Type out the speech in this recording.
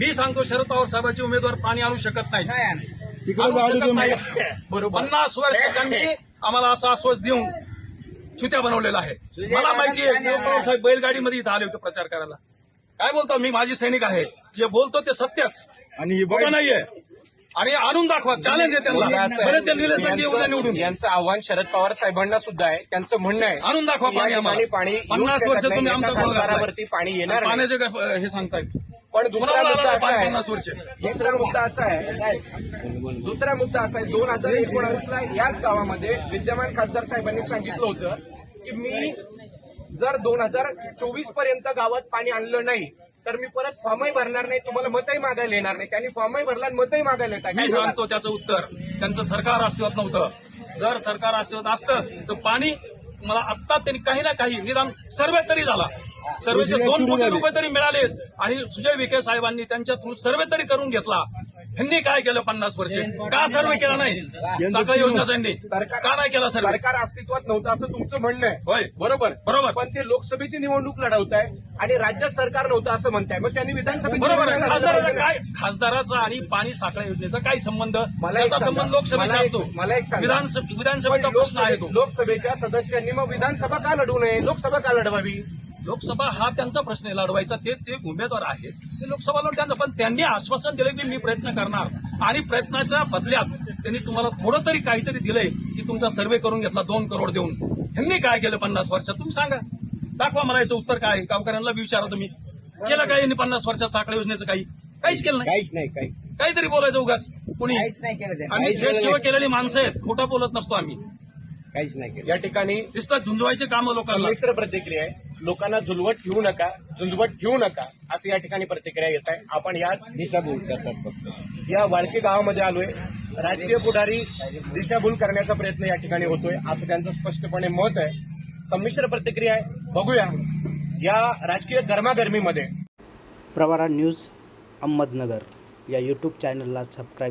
मी सांगतो शरद पवार साहेबांचे उमेदवार पाणी आणू शकत नाही. बरोबर. पन्नास वर्ष त्यांनी आम्हाला असा आश्वास देऊन छुत्या बनवलेला आहे. मला माहिती आहे शरद पवार साहेब बैलगाडीमध्ये इथं आले होते प्रचार करायला. काय बोलतो मी माझी सैनिक आहे. जे बोलतो ते सत्यच. आणि ही नाहीये? आणि आणून दाखवा चॅलेंज आहे त्यांना. निवडून. यांचं आव्हान शरद पवार साहेबांना सुद्धा आहे. त्यांचं म्हणणं आहे आणून दाखवा पाणी. पाणी पन्नास वर्ष नाही, तुम्ही एका आमचा गोळ घातलाय. खासदारावरती पाणी येणार नाही. पाण्याचे काय हे सांगतायत पण दुसरा मुद्दा असा आहे. दुसरा मुद्दा असा आहे दुसरा मुद्दा असा आहे दोन हजार एकोणावीसला याच गावामध्ये विद्यमान खासदार साहेबांनी सांगितलं होतं की मी जर दोन हजार चोवीसपर्यंत गावात पाणी आणलं नाही तर मी परत फॉर्मही भरणार नाही तुम्हाला मतही मागायला येणार नाही. त्यांनी फॉर्मही भरला आणि मतही मागायला येतात. मी सांगतो त्याचं उत्तर. त्यांचं सरकार अस्तित्वात नव्हतं. जर सरकार अस्तित्वात असतं तर पाणी मला आत्ता त्यांनी काही ना काही निदान सर्वे तरी झाला सर्वेचे दोन कोटी. रुपये तरी मिळाले आणि सुजय विखे साहेबांनी त्यांच्या थ्रू सर्वे तरी करून घेतला ह्यांनी काय केलं पन्नास वर्ष? का सर्वे केला नाही? साखर योजनाच्यांनी का नाही केला सर्वे? सरकार अस्तित्वात नव्हतं असं तुमचं म्हणणं आहे. होय. बरोबर. बरोबर. पण ते लोकसभेची निवडणूक लढवत आहे आणि राज्यात सरकार नव्हतं असं म्हणताय. मग त्यांनी विधानसभेची बरोबर. आहे खासदाराचा काय खासदाराचा आणि पाणी साखळा योजनेचा काय संबंध? मला सांगा. संबंध लोकसभेचा असतो. मला एक विधानसभेचा प्रश्न आहे तो. लोकसभेच्या सदस्यांनी मग विधानसभा का लढवू नये? लोकसभा का लढवावी? लोकसभा हा त्यांचा प्रश्न आहे लढवायचा ते ते उमेदवार आहेत. ते लोकसभा लढून त्यांचं पण त्यांनी आश्वासन दिलं की मी प्रयत्न करणार. आणि प्रयत्नाच्या बदल्यात त्यांनी तुम्हाला थोडं तरी काहीतरी दिलंय की तुमचा सर्वे करून घेतला दोन करोड देऊन. ह्यांनी काय केलं पन्नास वर्षात? तुम्ही सांगा. दाखवा मला याचं उत्तर काय आहे? गावकऱ्यांना विचारा तुम्ही. केलं काय यांनी पन्नास वर्षात साखळी योजनेचं काही? काहीच केलं नाही. काहीच नाही काही काहीतरी बोलायचं उगाच. कुणी? काहीच नाही केलं त्यांनी. आम्ही काहीच केलं देश सेवा नाही. केलेली माणसं आहेत. खोटं बोलत नसतो आम्ही. काहीच नाही केलं. या ठिकाणी नुसतं झुंजवायचे कामं लोकांना. प्रतिक्रिया आहे. लोकांना झुलवत ठेवू नका झुंजवत ठेवू नका असं या ठिकाणी प्रतिक्रिया येत आहे. आपण याच दिशाभूल करतात या वाळकी गावामध्ये आलोय. राजकीय पुढारी दिशाभूल करण्याचा प्रयत्न या ठिकाणी होतोय असं त्यांचं स्पष्टपणे मत आहे. संमिश्र प्रतिक्रिया आहे. बघूया. या राजकीय गरमागरमीमध्ये. प्रवारा न्यूज अहमदनगर. या यूट्यूब चॅनलला सबस्क्राईब